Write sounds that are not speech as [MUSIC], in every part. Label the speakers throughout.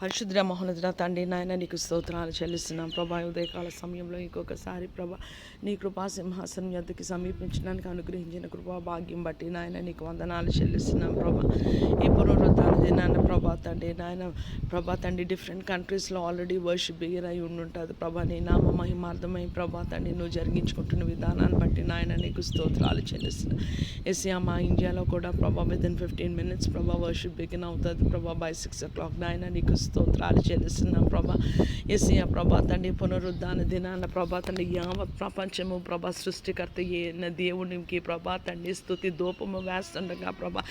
Speaker 1: పరిశుద్ర మహోన్నతుడ తండ్రి నాయన నీకు స్తోత్రాలు చెల్లిస్తున్నాం. ప్రభా ఉదయకాల సమయంలో ఇంకొకసారి ప్రభా నీ కృపా సింహాసనం ఎద్దకి సమీపించడానికి అనుగ్రహించిన కృపా భాగ్యం బట్టి నాయన నీకు వందనాలు చెల్లిస్తున్నాం ప్రభా. ఈ పునరుద్ధాన దినాన్న ప్రభా తండ్రి నాయన ప్రభా తండ్రి డిఫరెంట్ కంట్రీస్లో ఆల్రెడీ వర్షిప్ బిగిన్ అయి ఉండుంటుంది. ప్రభా నీ నామ మహిమార్థమై ప్రభా తండ్రి నువ్వు జరిగించుకుంటున్న విధానాన్ని బట్టి నాయన నీకు స్తోత్రాలు చెల్లిస్తున్నాం. ఎస్యా మా ఇండియాలో కూడా ప్రభా విదిన్ ఫిఫ్టీన్ మినిట్స్ ప్రభా వర్షిప్ బిగిన్ అవుతుంది. ప్రభా బై సిక్స్ ఓ క్లాక్ నాయన నీకు స్తోత్రాలు చెల్లిస్తున్నాం ప్రభా. ఎస్యా ప్రభా తండ్రి పునరుద్ధాన దినాన ప్రభా తండ్రి యావత్ ప్రపంచము ప్రభా సృష్టికర్త అయిన దేవునికి ప్రభా తండ్రి స్థుతి దూపము వేస్తుండగా ప్రభా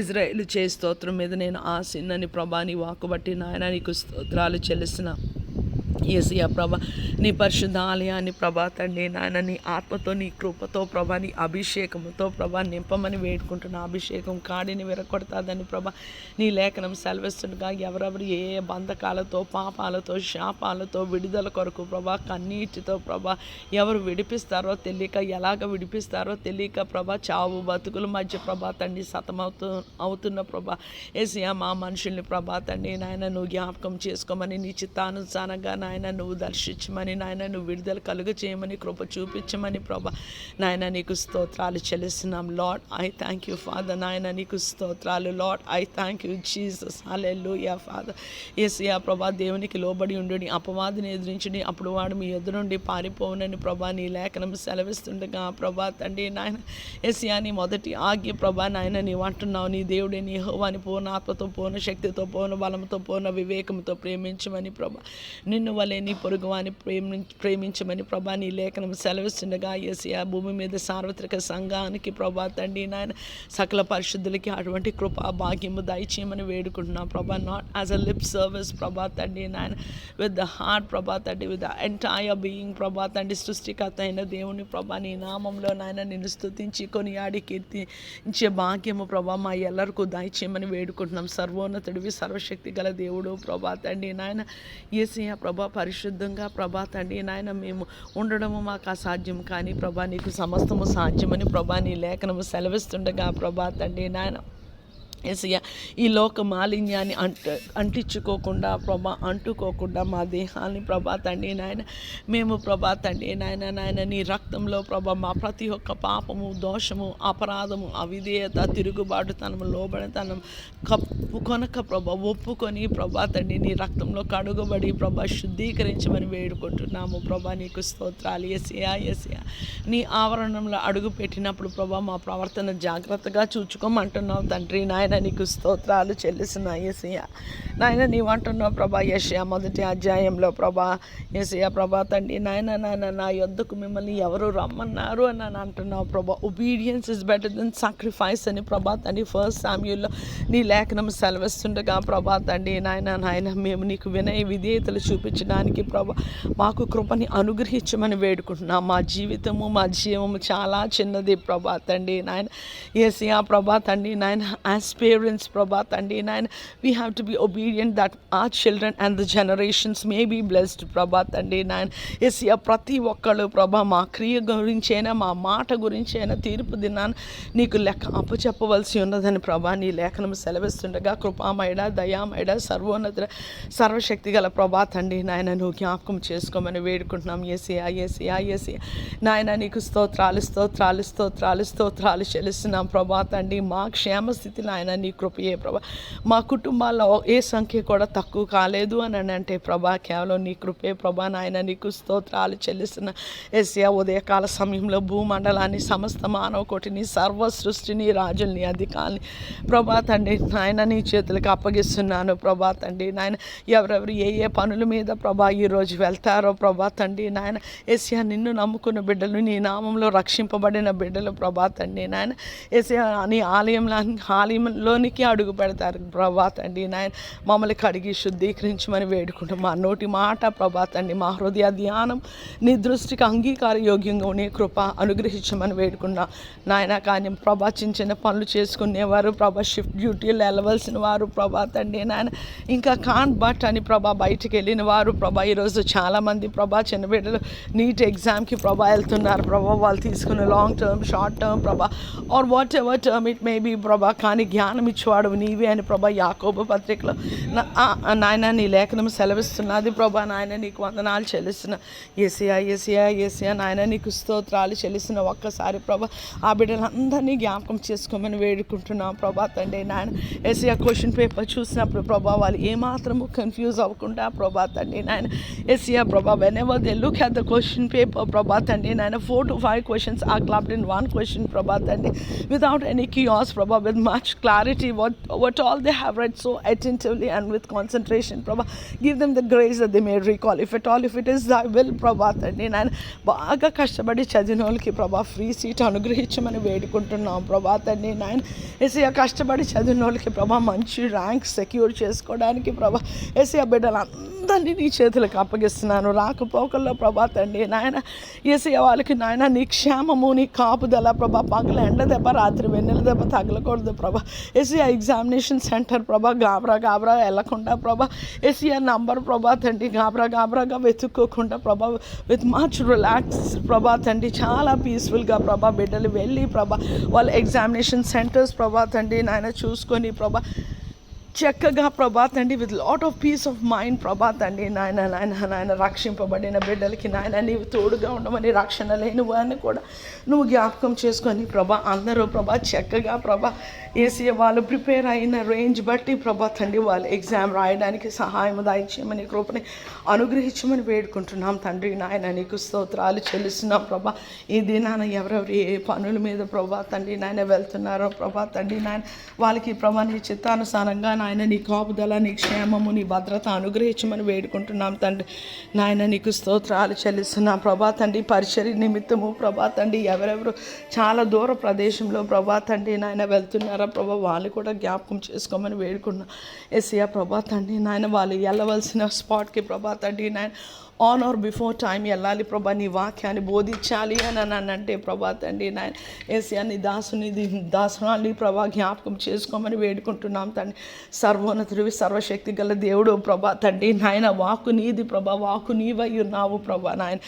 Speaker 1: ఇజ్రాయేల్ చే స్తోత్రం మీద నేను ఆసిన్నని ప్రభా నీ వాకు బట్టి నాయన నీకు స్తోత్రాలు చెల్లిస్తున్నాను ఏసియా ప్రభ నీ పరిశుద్ధ ఆలయాన్ని ప్రభా తండ్రి నాయన నీ ఆత్మతో నీ కృపతో ప్రభా నీ అభిషేకంతో ప్రభా నింపమని వేడుకుంటున్న అభిషేకం కాడిని విరగొడతాదని ప్రభా నీ లేఖనం సెలవిస్తుండగా ఎవరెవరు ఏ ఏ బంధకాలతో పాపాలతో శాపాలతో విడుదల కొరకు ప్రభా కన్నీటితో ప్రభా ఎవరు విడిపిస్తారో తెలియక ఎలాగ విడిపిస్తారో తెలియక ప్రభా చావు బతుకుల మధ్య ప్రభా తండ్రి సతమవుతూ అవుతున్న ప్రభా ఏసియా మా మనుషుల్ని ప్రభా తండ్రి నాయన నువ్వు జ్ఞాపకం చేసుకోమని నీ చిత్తానుసారంగా నాయన నువ్వు దర్శించమని నాయన నువ్వు విడుదల కలుగ చేయమని కృప చూపించమని ప్రభా. నాయన నీకు స్తోత్రాలు చెల్లిస్తున్నాం. Lord I thank you father నాయన నీకు స్తోత్రాలు. Lord I thank you Jesus hallelujah father Yesayya ప్రభా దేవునికి లోబడి ఉండు అపవాదిని ఎదిరించుని అప్పుడు వాడు మీ ఎదురు నుండి పారిపోవునని ప్రభా నీ లేఖనం సెలవిస్తుండగా ప్రభా తండ్రి నాయన ఏసియా నీ మొదటి ఆజ్ఞ ప్రభా నాయన నీవు అంటున్నావు. నీ దేవుడే నీ హోవాని పూర్ణ ఆత్మతో పూర్ణ శక్తితో పూర్ణ బలంతో పూర్ణ వివేకంతో ప్రేమించమని ప్రభా. నిన్ను వలె నీ పొరుగువాని ప్రేమి ప్రేమించమని ప్రభా నీ లేఖనం సెలవిస్తుండగా ఏసీఆ భూమి మీద సార్వత్రిక సంఘానికి ప్రభా తండ్రి నాయన సకల పరిశుద్ధులకి అటువంటి కృపా భాగ్యము దయచేయమని వేడుకుంటున్నాం ప్రభా. Not as a lip service ప్రభా తండ్రి నాయన విత్ ద హార్ట్ ప్రభా తండ్రి విత్ ద ఎంటైర్ బీయింగ్ ప్రభా తండ్రి సృష్టికర్త అయిన దేవుని ప్రభా నీ నామంలో నాయన నిన్ను స్తుతించి కొనియాడి కీర్తించే భాగ్యము ప్రభా మా ఎల్లరికూ దయచేయమని వేడుకుంటున్నాం. సర్వోన్నతుడివి సర్వశక్తి గల దేవుడు ప్రభా తండ్రి నాయన ఏసీయ ప్రభా పరిశుద్ధంగా ప్రభా తండ్రి నాయన మేము ఉండడము మాకు అసాధ్యం కానీ ప్రభా నీకు సమస్తము సాధ్యమని ప్రభా నీ లేఖనము సెలవిస్తుండగా ప్రభా తండ్రి నాయన ఎసయ్య ఈ లోక మాలిన్యాన్ని అంట అంటించుకోకుండా ప్రభా అంటుకోకుండా మా దేహాన్ని ప్రభా తండ్రి నాయన మేము ప్రభా తండ్రి నాయన నాయన నీ రక్తంలో ప్రభా మా ప్రతి ఒక్క పాపము దోషము అపరాధము అవిధేయత తిరుగుబాటుతనము లోబడితనం కప్పు కొనక ప్రభా ఒప్పుకొని ప్రభా తండ్రి నీ రక్తంలో కడుగుబడి ప్రభా శుద్ధీకరించమని వేడుకుంటున్నాము ప్రభా నీకు స్తోత్రాలు. ఎసియా ఎసియా నీ ఆవరణంలో అడుగు పెట్టినప్పుడు ప్రభా మా ప్రవర్తన జాగ్రత్తగా చూచుకోమంటున్నావు తండ్రి నాయన. నీకు స్తోత్రాలు చెల్లిసిన ఏసయ్య నాయన నీవు అంటున్నావు ప్రభా యషయా మొదటి అధ్యాయంలో ప్రభా ఏసయ్య ప్రభా తండ్రి నాయన నాయన నా యొద్దకు మిమ్మల్ని ఎవరు రమ్మన్నారు అని అని అంటున్నావు ప్రభా. Obedience is better then sacrifice అని ప్రభా తండ్రి ఫస్ట్ సామ్యూల్లో నీ లేఖనం సెలవిస్తుండగా ప్రభా తండ్రి నాయన నాయన మేము నీకు వినయ విధేయతలు చూపించడానికి ప్రభా మాకు కృపని అనుగ్రహించమని వేడుకుంటున్నాం. మా జీవితము మా జీవము చాలా చిన్నది ప్రభా తండ్రి నాయన ఏసియా ప్రభా తండ్రి నాయన యాజ్ పేరెంట్స్ ప్రభాత్ అండి Nayan we have to be obedient that our children and the generations may be blessed Prabhat అండి నాయన్ ఏసియా ప్రతి ఒక్కళ్ళు ప్రభా మా క్రియ గురించైనా మా మాట గురించైనా తీర్పు దినాన్ని నీకు లెక్క అప్పచెప్పవలసి ఉన్నదని ప్రభా నీ లేఖనం సెలవిస్తుండగా కృపామయడ దయామయడ సర్వోన్నత సర్వశక్తి గల ప్రభా తండ్రి నాయన నువ్వు జ్ఞాపకం చేసుకోమని వేడుకుంటున్నాం. ఏసియా ఏసియా ఏసియా నాయన నీకు స్తోత్రాలు స్తోత్రాలు స్తోత్రాలు స్తోత్రాలు చెల్లిస్తున్నాం ప్రభా తండ్రి మా క్షేమ స్థితి నాయన నీ కృపయే ప్రభా. మా కుటుంబాల్లో ఏ సంఖ్య కూడా తక్కువ కాలేదు అని అని అంటే ప్రభా కేవలం నీ కృపే ప్రభా నాయన నీకు స్తోత్రాలు చెల్లిస్తున్న ఏసియా ఉదయకాల సమయంలో భూమండలాన్ని సమస్త మానవ కోటిని సర్వ సృష్టిని రాజుల్ని అధికారుని ప్రభా తండ్రి నాయన నీ చేతులకు అప్పగిస్తున్నాను ప్రభా తండ్రి నాయన. ఎవరెవరు ఏ ఏ పనుల మీద ప్రభా ఈరోజు వెళ్తారో ప్రభా తండ్రి నాయన. ఏసియా నిన్ను నమ్ముకున్న బిడ్డలు నీ నామంలో రక్షింపబడిన బిడ్డలు ప్రభా తండ్రి నాయన. ఏసియా నీ ఆలయంలో లోనికి అడుగు పెడతారు. ప్రభా తండ్రి నాయన మమ్మల్ని కడిగి శుద్ధీకరించమని వేడుకుంటాం మా నోటి మాట ప్రభా తండ్రి మా హృదయ ధ్యానం నీ దృష్టికి అంగీకార యోగ్యంగా నీ కృప అనుగ్రహించమని వేడుకున్నా నాయన కానీ ప్రభా చిన్న చిన్న పనులు చేసుకునేవారు ప్రభా షిఫ్ట్ డ్యూటీలు వెళ్ళవలసిన వారు ప్రభా తండ్రి నాయన ఇంకా కాన్ బట్ అని ప్రభా బయటికి వెళ్ళిన వారు ప్రభా ఈరోజు చాలామంది ప్రభా చిన్న బిడ్డలు నీట్ ఎగ్జామ్కి ప్రభా వెళ్తున్నారు. ప్రభా వాళ్ళు తీసుకున్న లాంగ్ టర్మ్ షార్ట్ టర్మ్ ప్రభా or whatever term it may be ప్రభా కానీ జ్ఞానం జ్ఞానమిచ్చేవాడు నీవే అని ప్రభా యాకోబ పత్రికలో నాయన నీ లేఖనం సెలవిస్తున్నది ప్రభా నాయన నీకు వందనాలు చెల్లిస్తున్న. ఏసియా ఏసియా ఏసియా నాయన నీకు స్తోత్రాలు చెల్లిస్తున్న ఒక్కసారి ప్రభా ఆ బిడ్డలందరినీ జ్ఞాపకం చేసుకోమని వేడుకుంటున్నాం ప్రభా తండ్రి నాయన. ఏసియా క్వశ్చన్ పేపర్ చూసినప్పుడు ప్రభా వాళ్ళు ఏమాత్రము కన్ఫ్యూజ్ అవ్వకుండా ప్రభా తండ్రి నాయన ఏసియా ప్రభా whenever they look at the question paper ప్రభా తండ్రి నాయన four to five questions a club in one question ప్రభా తండ్రి. Tandi, ఎనీ any ప్రభా with much much clarity, what, what all they have read so attentively and with concentration, Prabha. Give them the grace that they may recall. If at all, if it is thy will, Prabha Tandi, and బాగా కష్టపడి చదివిన వాళ్ళకి ప్రభా free seat అనుగ్రహించమని వేడుకుంటున్నాం ప్రభా తండ్రి నాయన ఏసీఆ కష్టపడి చదివిన వాళ్ళకి ప్రభా మంచి ర్యాంక్ సెక్యూర్ చేసుకోవడానికి ప్రభా ఏసీఆ బిడ్డలు అందరినీ నీ చేతులకు అప్పగిస్తున్నాను. రాకపోకల్లో ప్రభా తండ్రి నాయన ఏసీఆ వాళ్ళకి నాయన నీ క్షేమము నీ కాపుదల ప్రభా పగల ఎండ దెబ్బ రాత్రి వెన్నెల దెబ్బ తగలకూడదు ప్రభా. ఏసీ ఎగ్జామినేషన్ సెంటర్ ప్రభా గాబరా గాబరా వెళ్ళకుండా ప్రభా. ఏసీఆ నంబర్ ప్రభా తండ్రి గాబరా గాబరాగా వెతుక్కోకుండా ప్రభా విత్ మచ్ రిలాక్స్ ప్రభా తండ్రి చాలా పీస్ఫుల్గా ప్రభా బిడ్డలు వెళ్ళి ప్రభా వాళ్ళ ఎగ్జామినేషన్ సెంటర్స్ ప్రభా తండ్రి నాయన చూసుకొని ప్రభా చక్కగా ప్రభా తండ్రి with lot of peace of mind ప్రభా తండ్రి నాయన నాయన నాయన రక్షింపబడిన బిడ్డలకి నాయన నీవు తోడుగా ఉండమని రక్షణ లేని వారిని కూడా నువ్వు జ్ఞాపకం చేసుకొని ప్రభా అందరూ ప్రభా చక్కగా ప్రభా ఏసీ వాళ్ళు ప్రిపేర్ అయిన రేంజ్ బట్టి ప్రభా తండ్రి వాళ్ళు ఎగ్జామ్ రాయడానికి సహాయం దాయించమని కృపని అనుగ్రహించమని వేడుకుంటున్నాం. తండ్రి నాయన నీకు స్తోత్రాలు చెల్లిస్తున్నాం ప్రభా. ఈ దినాన ఎవరెవరు ఏ పనుల మీద ప్రభా తండ్రి నాయన వెళ్తున్నారో ప్రభా తండ్రి నాయన వాళ్ళకి ప్రభా నీ చిత్తానుసారంగా నాయన నీ కాపుదల నీ క్షేమము నీ భద్రత అనుగ్రహించమని వేడుకుంటున్నాం తండ్రి. నాయన నీకు స్తోత్రాలు చెల్లిస్తున్నాం. ప్రభా తండ్రి పరిచర్య నిమిత్తము ప్రభా తండ్రి ఎవరెవరు చాలా దూర ప్రదేశంలో ప్రభా తండ్రి నాయన వెళ్తున్నారా? ప్రభా వాళ్ళు కూడా జ్ఞాపకం చేసుకోమని వేడుకున్నాం. ఎస్ఐ ప్రభా తండ్రి నాయన వాళ్ళు వెళ్ళవలసిన స్పాట్కి ప్రభా తండ్రి నాయన ఆన్ ఆర్ బిఫోర్ టైం వెళ్ళాలి ప్రభా నీ వాక్యాన్ని బోధించాలి అని అని అంటే ప్రభా తండ్రి నాయన ఏసియా నీ దాసుని దాసునాన్ని ప్రభా జ్ఞాపకం చేసుకోమని వేడుకుంటున్నాం తండ్రి. సర్వోన్నతుడివి సర్వశక్తి గల దేవుడు ప్రభా తండ్రి నాయన వాకు నీది ప్రభా వాకు నీవై ఉన్నావు ప్రభా నాయన.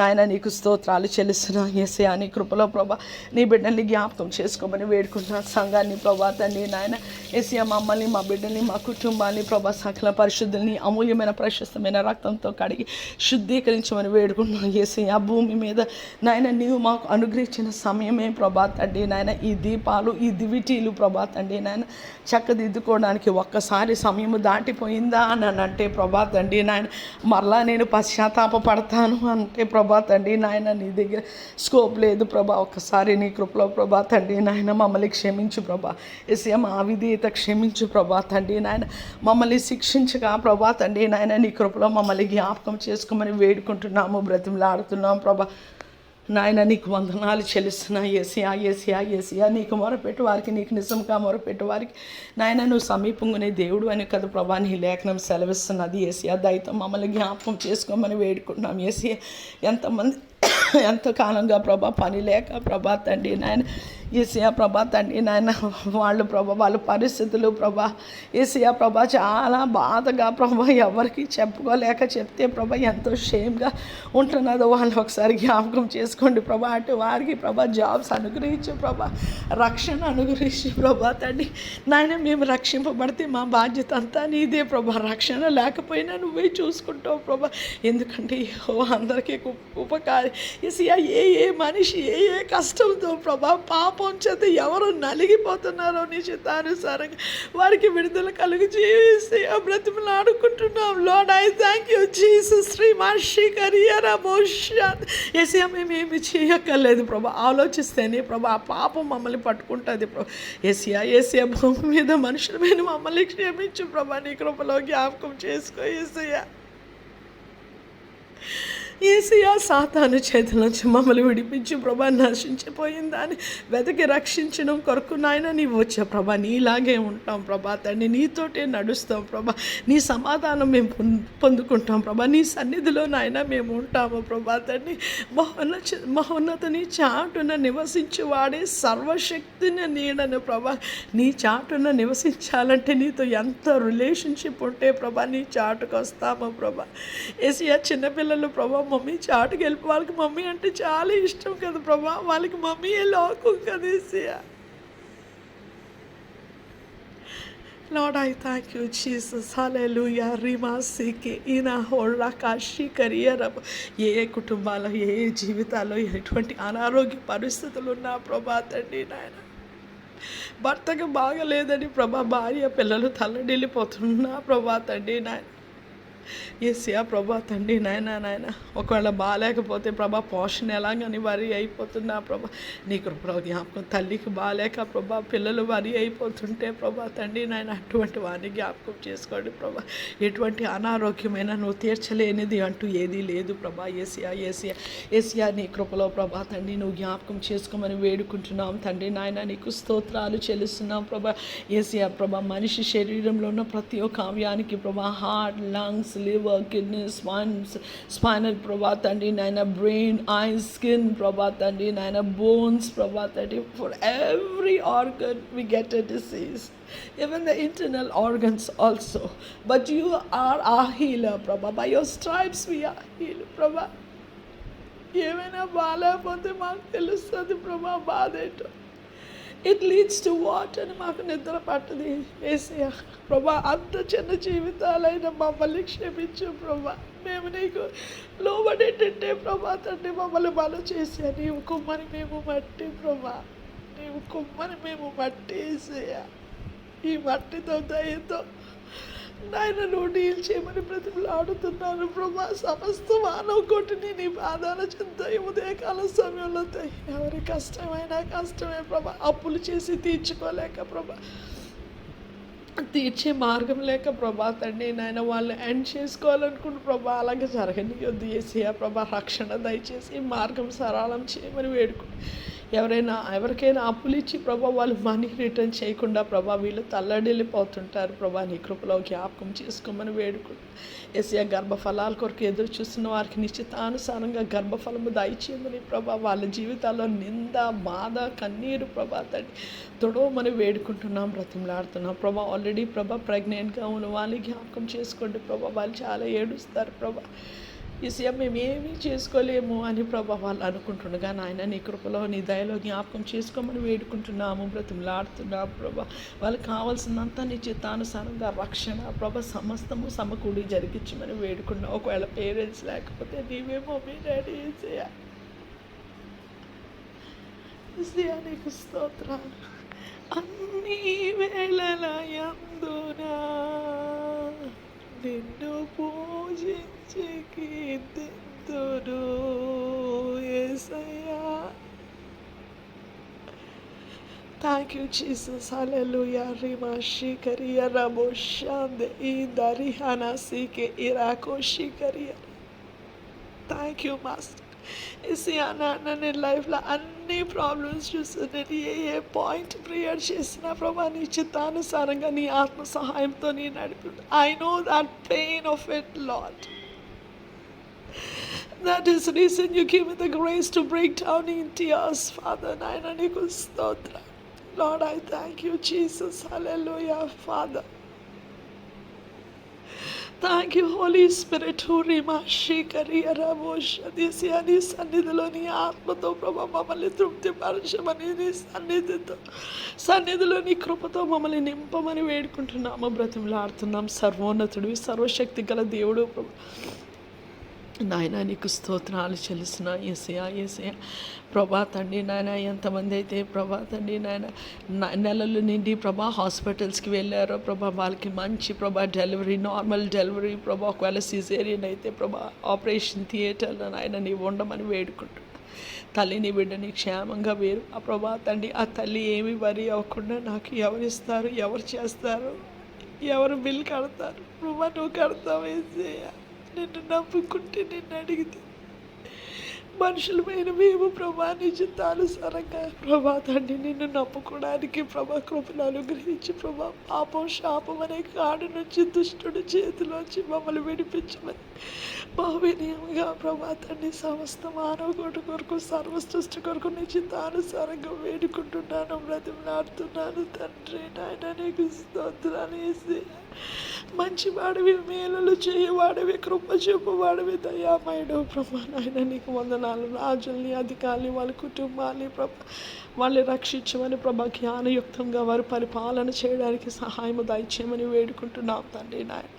Speaker 1: నాయన నీకు స్తోత్రాలు చెల్లిస్తున్నా ఏసియా నీ కృపలో ప్రభా నీ బిడ్డల్ని జ్ఞాపకం చేసుకోమని వేడుకుంటున్నాను సంఘాన్ని ప్రభా తండ్రి నాయన. ఏసియా మమ్మల్ని మా బిడ్డల్ని మా కుటుంబాన్ని ప్రభా సకల పరిశుద్ధుల్ని అమూల్యమైన ప్రశస్తమైన రక్తంతో కడిగి శుద్ధీకరించమని వేడుకుంటున్నాం ఏసీ ఆ భూమి మీద నాయన నీవు మాకు అనుగ్రహించిన సమయమే ప్రభా తండ్రి నాయన. ఈ దీపాలు ఈ దివిటీలు ప్రభా తండ్రి నాయన చక్కదిద్దుకోవడానికి ఒక్కసారి సమయము దాటిపోయిందా అని అంటే ప్రభా తండ్రి నాయన మరలా నేను పశ్చాత్తాప పడతాను అంటే ప్రభా తండ్రి నాయన నీ దగ్గర స్కోప్ లేదు ప్రభా. ఒక్కసారి నీ కృపలో ప్రభా తండ్రి నాయన మమ్మల్ని క్షమించు ప్రభా. ఎస్ఏ మా విధేయత క్షమించు ప్రభా తండ్రి నాయన. మమ్మల్ని శిక్షించగా ప్రభా తండ్రి నాయన నీ కృపలో మమ్మల్ని జ్ఞాపకం చేసుకు చేసుకోమని వేడుకుంటున్నాము బ్రతిమలాడుతున్నాం. ప్రభా నాయన నీకు వందనాలు చెల్లిస్తున్నా. ఏసియా ఏసియా ఏసియా నీకు మొరపెట్టు వారికి నీకు నిజంగా మొరపెట్టు వారికి. నాయన నువ్వు సమీపంగానే దేవుడు అని కదా ప్రభా నీ లేఖనం సెలవిస్తున్నది. ఏసియా దయతో మమ్మల్ని జ్ఞాపకం చేసుకోమని వేడుకుంటున్నాం. ఏసియా ఎంతమంది [COUGHS] ఎంతకాలంగా ప్రభా పని లేక ప్రభా తండ్రి నాయన ఏసియా ప్రభా తండ్రి నాయన వాళ్ళు ప్రభా వాళ్ళ పరిస్థితులు ప్రభా ఏసియా ప్రభా చాలా బాధగా ప్రభా ఎవరికి చెప్పుకోలేక చెప్తే ప్రభా ఎంతో షేమ్గా ఉంటున్నదో వాళ్ళు ఒకసారి జ్ఞాపకం చేసుకోండి ప్రభా. అటు వారికి ప్రభా జాబ్స్ అనుగ్రహించు ప్రభా రక్షణ అనుగ్రహించు ప్రభా తండ్రి నాయన మేము రక్షింపబడితే మా బాధ్యత అంతా నీదే ప్రభా. రక్షణ లేకపోయినా నువ్వే చూసుకుంటావు ప్రభా. ఎందుకంటే అందరికీ ఉపకారి ఏసియా ఏ ఏ మనిషి ఏ ఏ కష్టంతో ప్రభా పాప చేత ఎవరు నలిగిపోతున్నారో నీ చిత్తానుసారంగా వారికి విడుదల కలుగు జీవిస్తే బ్రతిమలు ఆడుకుంటున్నాం. Lord I thank you Jesus Shri మహర్షి కరియర్ భవిష్యత్. ఏసియా మేము ఏమి చేయక్కర్లేదు ప్రభా. ఆలోచిస్తేనే ప్రభా ఆ పాపం మమ్మల్ని పట్టుకుంటుంది ప్రభా. ఏసియా ఏసియా భూమి మీద మనుషులమైన మమ్మల్ని క్షమించు ప్రభా. నీ కృపలో జ్ఞాపకం చేసుకో ఏసయ్యా. ఏసియా సాతాను చేతుల నుంచి మమ్మల్ని విడిపించి ప్రభా నశించిపోయిందని వెతకి రక్షించడం కొరకు నాయన నీవు వచ్చే ప్రభా నీలాగే ఉంటాం ప్రభా తండ్రి నీతోటే నడుస్తాం ప్రభా నీ సమాధానం మేము పొందుకుంటాం ప్రభా నీ సన్నిధిలో నాయన మేము ఉంటాము ప్రభా తండ్రి. మహోన్నత మహోన్నతని చాటున నివసించి వాడే సర్వశక్తిని నీడను ప్రభా నీ చాటున నివసించాలంటే నీతో ఎంత రిలేషన్షిప్ ఉంటే ప్రభా నీ చాటుకు వస్తామో ప్రభా. ఏసీ చిన్నపిల్లలు ప్రభా మమ్మీ చాటుకు వెళ్ళి వాళ్ళకి మమ్మీ అంటే చాలా ఇష్టం కదా ప్రభా వాళ్ళకి మమ్మీ లోకం కదా Asia Lord, I thank you, Jesus. Hallelujah. రిమా Siki, Ina Hora కాశీ Kariyara. ఏ ఏ కుటుంబాల్లో ఏ ఏ జీవితాల్లో ఎటువంటి అనారోగ్య పరిస్థితులు ఉన్నా ప్రభా తండ్రి నాయన భర్తకు బాగలేదని ప్రభా భార్య పిల్లలు తల్లడిల్లిపోతున్నా ప్రభా తండ్రి నాయన ఏసియా ప్రభా తండ్రి నాయన నాయన. ఒకవేళ బాగాలేకపోతే ప్రభా పోషణ ఎలాగని వరి అయిపోతున్నా ప్రభా. నీ కృపలో జ్ఞాపకం తల్లికి బాగాలేక ప్రభా పిల్లలు వరి అయిపోతుంటే ప్రభా తండ్రి నాయన అటువంటి వారిని జ్ఞాపకం చేసుకోండి ప్రభా. ఎటువంటి అనారోగ్యమైన నువ్వు తీర్చలేనిది అంటూ ఏదీ లేదు ప్రభా. ఏసియా ఏసియా ఏసియా నీ కృపలో ప్రభా తండ్రి నువ్వు జ్ఞాపకం చేసుకోమని వేడుకుంటున్నాం. తండ్రి నాయన నీకు స్తోత్రాలు చెల్లిస్తున్నాం ప్రభా. ఏసియా ప్రభా. మనిషి శరీరంలో ఉన్న ప్రతి ఒక్క అవయానికి ప్రభా heart lungs liver kidney spines spinal ప్రభా తండ్రి నాయన బ్రెయిన్ ఐస్ స్కిన్ ప్రభా తండ్రి నాయన బోన్స్ ప్రభా తండ్రి for every organ we get a disease even the internal organs also. But you are our healer, Prabha. By your stripes we are healed, Prabha. ఏమైనా బాగాలేకపోతే మాకు తెలుస్తుంది ప్రభా బాధ ఏంటో ఇట్ లీడ్స్ టు వాట్ అని మాకు నిద్ర పట్టది. ఏసయ్య ప్రభా అంత చిన్న జీవితాలైన మమ్మల్ని క్షమించు ప్రభా. మేము నీకు లోబడేటంటే ప్రభా తండ్రి మమ్మల్ని బలం చేసా నీవు కుమ్మని మేము మట్టి ప్రభా. నీవు కుమ్మని మేము మట్టి వేసేయ ఈ మట్టితో దయతో నాయన నువ్వు డీల్ చేయమని బ్రతిమలాడుతున్నాను ప్రభా సమస్త మానవ కొట్టిని నీ పాదాల చింత ఉదయకాల సమయంలో ఎవరి కష్టమైనా కష్టమే ప్రభా. అప్పులు చేసి తీర్చుకోలేక ప్రభా. తీర్చే మార్గం లేక ప్రభా తండ్రి నాయన వాళ్ళు ఎండ్ చేసుకోవాలనుకుంటు ప్రభా. అలాగే జరగనియొద్దు ఆ ప్రభా. రక్షణ దయచేసి మార్గం సరళం చేయమని వేడుకుంటు ఎవరైనా ఎవరికైనా అప్పులు ఇచ్చి ప్రభా వాళ్ళు మనీ రిటర్న్ చేయకుండా ప్రభా వీళ్ళు తల్లడిల్లిపోతుంటారు. ప్రభా నీ కృపలో జ్ఞాపకం చేసుకోమని వేడుకు ఏసీఆ గర్భఫలాల కొరకు ఎదురు చూస్తున్న వారికి నిశ్చితానుసారంగా గర్భఫలము దయచేయమని ప్రభా వాళ్ళ జీవితాల్లో నింద బాధ కన్నీరు ప్రభా తడి తొడవమని వేడుకుంటున్నాం బ్రతిమలాడుతున్నాం. ప్రభా ఆల్రెడీ ప్రభా ప్రెగ్నెంట్గా ఉన్న వాళ్ళు జ్ఞాపకం చేసుకోండి. ప్రభా వాళ్ళు చాలా ఏడుస్తారు ప్రభా. ఈసీఎం మేము ఏమీ చేసుకోలేము అని ప్రభా వాళ్ళు అనుకుంటుండగా నాయన నీ కృపలో నీ దయలో జ్ఞాపకం చేసుకోమని వేడుకుంటున్నాము బ్రతిమలాడుతున్నాము ప్రభా. వాళ్ళకి కావాల్సినంత నీ చిత్తానుసారంగా రక్షణ ప్రభ సమస్తము సమకూడి జరిగించమని వేడుకున్నాం ఒకవేళ పేరెంట్స్ లేకపోతే నీవేమో మీ డాడీ ఏసయ్యా. ఏసయ్యా నీకు స్తోత్రాలు. అన్ని వేళల యందునా. నిన్ను పూజించి కీర్తింతును Yesayya Thank you, Jesus. Hallelujah. Rima shikaria ramo shande indari hana sike irako shikaria. Thank you master SC అన్న నేను లైఫ్లో అన్ని ప్రాబ్లమ్స్ చూస్తున్నాను ఏ ఏ పాయింట్ ప్రేయర్ చేసినా ప్రభా నీ చిత్తానుసారంగా నీ ఆత్మ సహాయంతో నీ నడిపి I know that pain of it lot That is the reason you give me the grace to break down in tears, Father. Naina నీకు స్తోత్రం. Lord, I thank you, Jesus. Hallelujah, Father. Thank you holy spirit హూరిమా శ్రీకరియరమోష నీ సన్నిధిలో నీ ఆత్మతో ప్రభా మమ్మల్ని తృప్తిపరచమని నీ సన్నిధితో సన్నిధిలో నీ కృపతో మమ్మల్ని నింపమని వేడుకుంటున్నాము బ్రతిమలాడుతున్నాం సర్వోన్నతుడివి సర్వశక్తి గల దేవుడు ప్రభా నాయన నీకు స్తోత్రాలు చెల్లిసిన ఏసయా ఏసయా ప్రభా తండ్రి నాయన ఎంతమంది అయితే ప్రభా తండ్రి నాయన నెలలు నిండి ప్రభా హాస్పిటల్స్కి వెళ్ళారో ప్రభా వాళ్ళకి మంచి ప్రభా డెలివరీ నార్మల్ డెలివరీ ప్రభా ఒకవేళ సిజేరియన్ అయితే ప్రభా ఆపరేషన్ థియేటర్లో నాయన నీవు ఉండమని వేడుకుంటున్నాను తల్లిని బిడ్డని క్షేమంగా వేరు. ఆ ప్రభా తండ్రి ఆ తల్లి ఏమి వరి అవ్వకుండా నాకు ఎవరు ఇస్తారు ఎవరు చేస్తారు ఎవరు బిల్ కడతారు? ప్రభా నువ్వు కడతావు ఏసయ్యా. నిన్ను నమ్ముకుంటే నిన్ను అడిగితే మనుషులమైన మేము ప్రభా నిజతానుసారంగా ప్రభా తండ్రి నిన్ను నమ్ముకోవడానికి ప్రభా కృపను అనుగ్రహించి ప్రభా పాపం శాపం అనే కాడు నుంచి దుష్టుడి చేతిలోంచి మమ్మల్ని విడిపించమని మా వినయంగా ప్రభా తండ్రి సమస్త మానవ కోటి కొరకు సర్వ సృష్టి కొరకు నిశ్చితానుసారంగా వేడుకుంటున్నాను బ్రతిమలాడుతున్నాను తండ్రి. నాయన నీకు స్తోత్రాలు వేసి మంచి వాడివి మేలులు చేయవాడివి కృప చూపువాడివి దయామయుడు ప్రభా నాయన నీకు వందనాలు. రాజుల్ని అధికారులు వాళ్ళ కుటుంబాన్ని ప్రభ వాళ్ళని రక్షించమని ప్రభా జ్ఞానయుక్తంగా వారు పరిపాలన చేయడానికి సహాయము దయచేయమని వేడుకుంటున్నాం తండ్రి నాయన.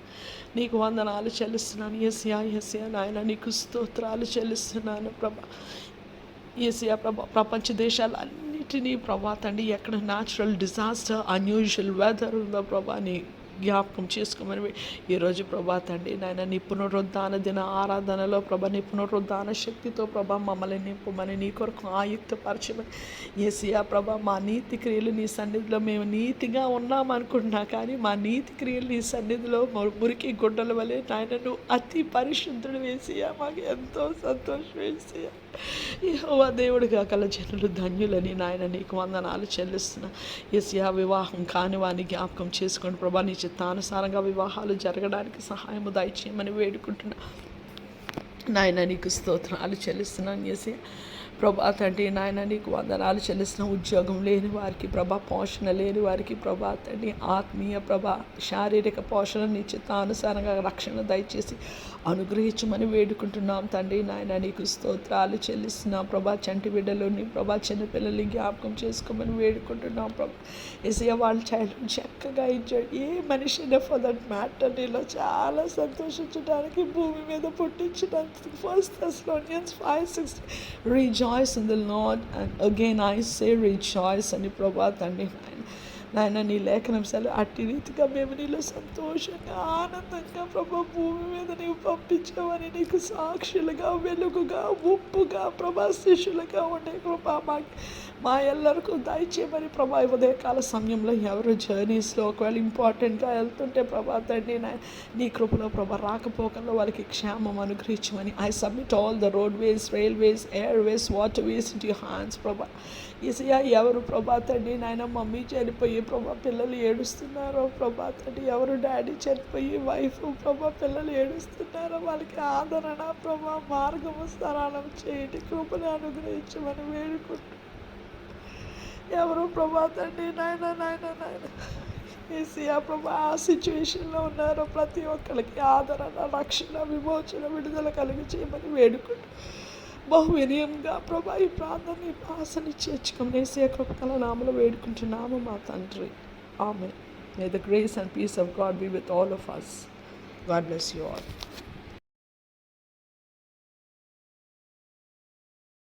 Speaker 1: నీకు వందనాలు చెల్లిస్తున్నాను. ఎస్యా ఎస్యా నాయన నీకు స్తోత్రాలు చెల్లిస్తున్నాను ప్రభా. ఏసియా ప్రభా ప్రపంచ దేశాలన్నిటినీ ప్రభా తండ్రి ఎక్కడ న్యాచురల్ డిజాస్టర్ అన్యూజువల్ వెదర్ ఉందో ప్రభా నీ జ్ఞాపకం చేసుకోమని ఈరోజు ప్రభా తండ్రి నాయన నీ దిన ఆరాధనలో ప్రభ నీ శక్తితో ప్రభా మమ్మల్ని నింపమని నీ కొరకు ఆయుక్తపరచమని ఏసియా ప్రభా మా నీతి క్రియలు నీ సన్నిధిలో మేము నీతిగా ఉన్నాం అనుకుంటున్నా కానీ మా నీతి క్రియలు నీ సన్నిధిలో మురికి గుడ్డల వలె నాయన నువ్వు అతి పరిశుద్ధుడు వేసియా మాకు ఎంతో సంతోషం వేసియా యహోవా దేవుడిగా కల జనులు ధన్యులని నాయన నీకు వందనాలు చెల్లిస్తున్నా. ఎస్యా వివాహం కాని వాని జ్ఞాపకం చేసుకోండి ప్రభా నీ చిత్తానుసారంగా వివాహాలు జరగడానికి సహాయము దయచేయమని వేడుకుంటున్నా. నాయన నీకు స్తోత్రాలు చెల్లిస్తున్నాను ఎస్యా ప్రభా తండ్రి నాయన నీకు వందనాలు చెల్లిసిన ఉద్యోగం లేని వారికి ప్రభా పోషణ లేని వారికి ప్రభా తండ్రి ఆత్మీయ ప్రభా శారీరక పోషణ నీ చిత్తానుసారంగా రక్షణ దయచేసి అనుగ్రహించమని వేడుకుంటున్నాం. తండ్రి నాయన నీకు స్తోత్రాలు చెల్లిస్తున్నాం ప్రభా చంటి బిడ్డలోని ప్రభా చిన్నపిల్లల్ని జ్ఞాపకం చేసుకోమని వేడుకుంటున్నాం ప్రభా. ఎసయ వాళ్ళ చైల్డ్ చక్కగా ఇచ్చాడు ఏ మనిషినే ఫర్ దట్ మ్యాటర్ నీలో చాలా సంతోషించడానికి భూమి మీద పుట్టించడానికి first five six reason rejoice in the Lord. And again I say rejoice. And Prabhu Thandifayan. నాయన నీ లేఖనాంశాలు అట్టి రీతిగా మేము నీలో సంతోషంగా ఆనందంగా ప్రభా భూమి మీద నీవు పంపించావని నీకు సాక్షులుగా వెలుగుగా ఉప్పుగా ప్రభా శిష్యులుగా ఉండే కృపా మా మా ఎల్లరికూ దయచేయమని ప్రభా ఉదయకాల సమయంలో ఎవరు జర్నీస్లో ఒకవేళ ఇంపార్టెంట్గా వెళ్తుంటే ప్రభా తండ్రి నీ కృపలో ప్రభా రాకపోకల్లో వాళ్ళకి క్షేమం అనుగ్రహించమని I submit all the roadways railways airways waterways water ways hands ప్రభా. ఈసయ ఎవరు ప్రభా తండ్రి? నాయన మమ్మీ చనిపోయి ప్రభా పిల్లలు ఏడుస్తున్నారో ప్రభా తండ్రి. ఎవరు డాడీ చనిపోయి వైఫ్ ప్రభా పిల్లలు ఏడుస్తున్నారో వాళ్ళకి ఆదరణ ప్రభా మార్గము సరళం చేయండి కృపను అనుగ్రహించమని వేడుకుంటున్నాను ఎవరు ప్రభా తండ్రి? నాయన నాయన నాయన. ఏసియా ప్రభా ఆ సిచ్యువేషన్లో ఉన్నారో ప్రతి ఒక్కరికి ఆదరణ రక్షణ విమోచన విడుదల కలిగి చేయమని వేడుకుంటూ బహు వినయంగా ప్రభా ఈ ప్రార్థన ఈ భాషని చేర్చుకొని ఏసియా కృపకల నామలో వేడుకుంటున్నాము మా తండ్రి. ఆమె may the grace and peace of God be with all of us God bless you all